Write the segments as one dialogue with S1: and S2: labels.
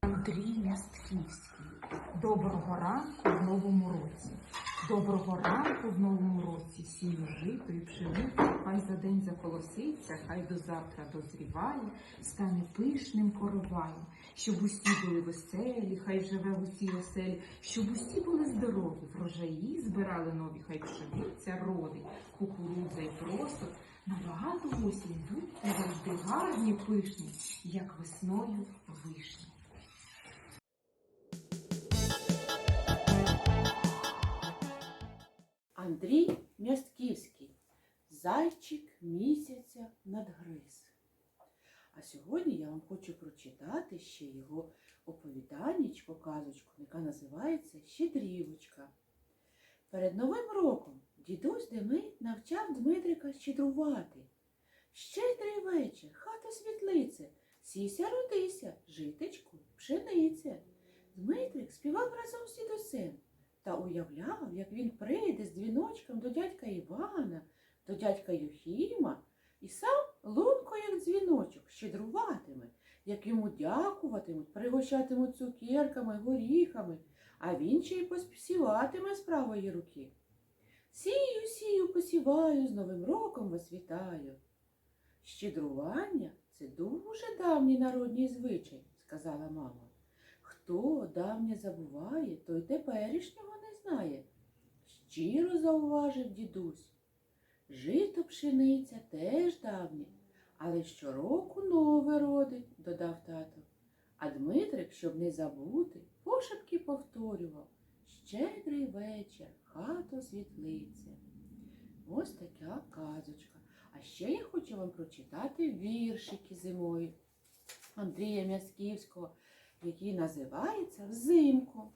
S1: Андрій Мостківський. Доброго ранку в новому році. Доброго ранку в новому році. Сію жито і пшеницю, хай за день заколоситься, хай до завтра дозріває, стане пишним короваєм, щоб усі були веселі, хай живе в усій оселі, щоб усі були здорові, врожаї збирали нові, хай пшениця родить, кукурудза й просо. Набагато осінь будьте завжди гарні, пишні, як весною вишні.
S2: Андрій Мястківський Зайчик місяця надгриз. А сьогодні я вам хочу прочитати ще його оповіданнячко, казочку, яка називається Щедрівочка. Перед Новим роком дідусь Демид навчав Дмитрика щедрувати. Щедрий вечір, хата світлице, сіся родися, житечку, пшениця. Дмитрик співав разом з дідусем та уявляв, як він прийде з дзвіночком до дядька Івана, до дядька Юхіма, і сам лунко, як дзвіночок, щедруватиме, як йому дякуватимуть, пригощатимуть цукерками, горіхами, а він ще й поспіватиме з правої руки. Сію, сію, посіваю, з Новим роком вас вітаю. Щедрування це дуже давній народній звичай, сказала мама. Хто давнє забуває, той теперішнього не знає. Щиро зауважив дідусь. Жито пшениця теж давнє, але щороку нове родить, додав тато. А Дмитрик, щоб не забути, пошепки повторював Щедрий вечір, хато світлиця. Ось така казочка. А ще я хочу вам прочитати віршики зимою Андрія Мясківського який називається Взимку.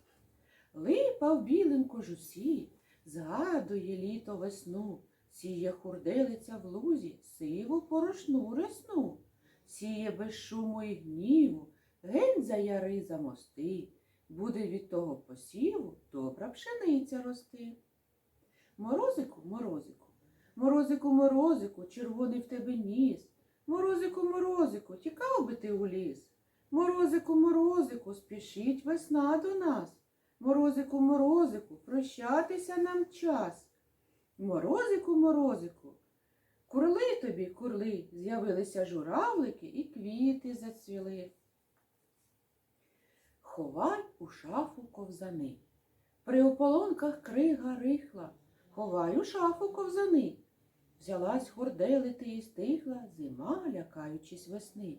S2: Липа в білим кожусі, згадує літо весну, сіє хурделиця в лузі, сиву порошну ресну, сіє без шуму і гніву, геть за яри за мости, буде від того посіву добра пшениця рости. Морозику, морозику, морозику, морозику, червоний в тебе ніс. Морозику, морозику, тікав би ти у ліс. Морозику, морозику, спішіть весна до нас. Морозику, морозику, прощатися нам час. Морозику, морозику, курли тобі, курли, з'явилися журавлики і квіти зацвіли. Ховай у шафу ковзани. При ополонках крига рихла, ховай у шафу ковзани. Взялась хорделити і стихла зима, лякаючись весни.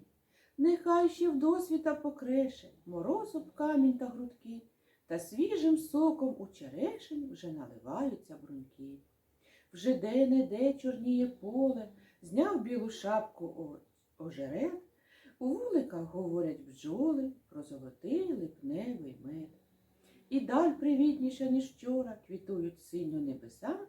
S2: Нехай ще в досвіта покреше мороз об камінь та грудки, та свіжим соком у черешень вже наливаються бруньки. Вже де-не-де чорніє поле, зняв білу шапку о- ожеред, у вуликах говорять бджоли про золотий липневий мед. І даль привітніша, ніж вчора, квітують синьо небеса,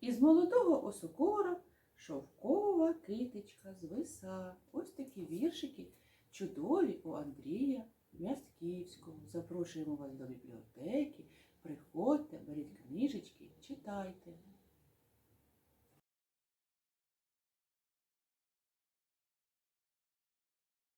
S2: і з молодого осокора шовкова китичка звиса. Ось такі віршики чудові у Андрія М'ясківського. Запрошуємо вас до бібліотеки. Приходьте, беріть книжечки, читайте.